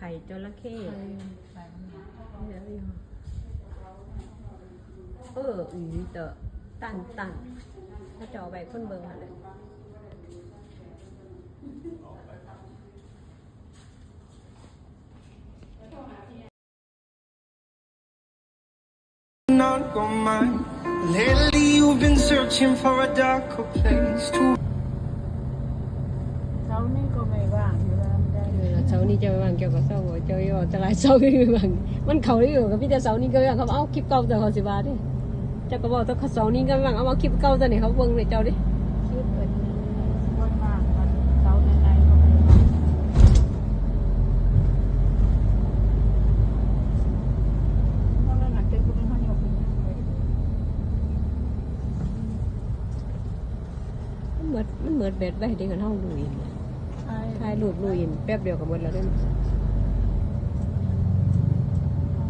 ไข่จระเข้เอออีเตอตันตันถ้าจะเอาไปคนเบิงอะไรนอนก็มัน Lately you've been searching for a darker place to เช้านี้ก็ไม่ว่างอยู่แล้วไม่ได้เออเสาร์นี้จะไปวางเกี่ยวกับเสาร์เจ้าอยู่จะลายเสาร์อยู่บางมันเขาได้อยู่กับพี่แต่เสาร์นี้ก็ยังเขาเอาคลิปเก่าแต่เขาสิบาทดิเจ้าก็บอกต้องเสาร์นี้ก็บางเอามาคลิปเก่าแต่เนี่ยเขาเบิ่งเลยเจ้าดิคิดเป็นวันว่างวันเสาร์ไหนก็ไม่ว่างเพราะนั่นน่ะเจ้าคุณเขาโยกเป็นมันเหมือนมันเหมือนเบ็ดไว้ที่กันเฮาลุย ถ่ายรูปลุยแป๊บเดียวก็หมดแล้วเด้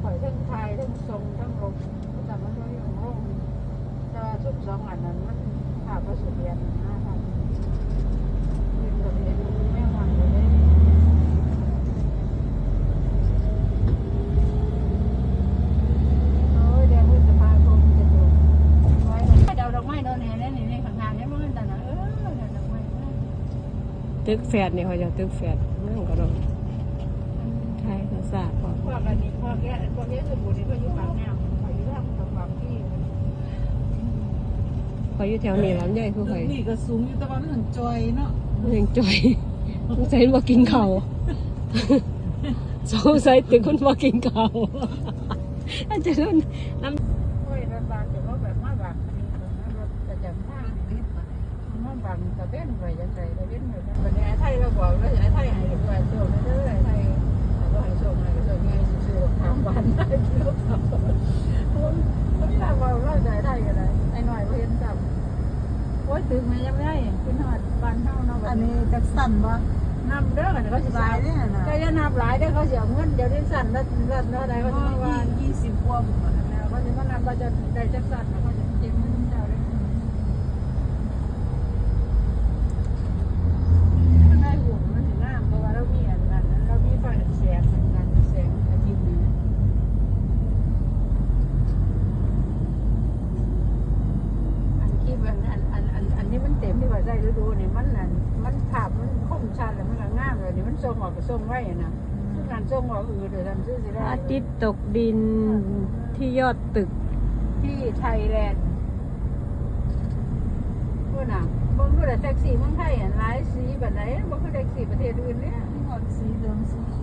ข่อยทั้งไทยทั้งทรงทั้งลมแต่มันไม่ยอมลงแต่ว่าชุดสองอันนั้นมันขาดประสุเรียนนะทำยืนกับเรียนแม่วันอยู่เลยโอ้ยเดี๋ยวพฤษภาคมจะดูไว้เดาดอกไม้โดนแห่แล้วนี่ในข้างๆนี่มันแต่นะเออเดาดอกไม้ ตึกแฝดนี่เขาจะตึกแฝดนั่นก็ดอกถ่ายภาษาพอพวกอันนี้พวกแกพวกแกสมบูรณ์นี่ก็อยู่ปากแนวไปอยู่ทางตะวันที่พออยู่แถวนี้แล้วใหญ่คือใครนี่ก็สูงอยู่แต่ว่ามันถึงจอยเนาะมันยังจ่อยสงสัยบ่กินข้าวสงสัยตึกคนบ่กินข้าวอาจจะโดนน้โอ้ยรถบางจะว่าแบบมาบังอันนี้รถประจำทางรีบไป มาบังตะเบ้นไปยังไงตะเบ้นอยู่วันนี้ไอ้ไทยเราบอกว่าไอ้ไทยให้ด้วยโชคเด้อไอ้ไทยก็ให้โชคให้โชคง่ายซื่อๆทางบ้านได้เกี่ยวกับคนคนที่เราบอกว่าไอ้ไทยกันเลยไอ้หน่อยเห็นจับโอ้ยตึกมันยังไม่ได้ขึ้นหอดบ้านเฮาเนาะอันนี้จักสั่นบ่นำเด้อเขาสิบายเนี่ยนะก็จะนับหลายเด้อเขาเสียเงินเดี๋ยวได้สั่นแล้วแล้วแล้วใดเขาจะมาว่ายี่สิบกว่าบุกแล้วเขาจะมานำว่าจะได้จักสั่นแล้วเขาจะเจ็บเงินเจ้าเลยข้างในหัวมันถึงน้ำเพราะว่าเรามีอันนั้นเรามีไฟแสงเหมือนกันแสงอาทิตย์นี่อันที่มันอันอันอันอันนี้มันเต็ม ที่ว่าใจฤดูนี่มันอันมันภาพมันคมชัดแล้วมันก็งามเลยนี่มันทรงออกก็ทรงไว้นะทุกงานทรงออกอือเดี๋ยวทำซื้อสิได้ำอาทิตย์ตกดินที่ยอดตึก ที่ไทยแลนด์พูดน่ะบางคือแต่แท็กซี่เมืองไทยอะหลายสีแบบไหนบางคือแท็กซี่ประเทศอื่นเนี่ยหอดสีเหลืองสี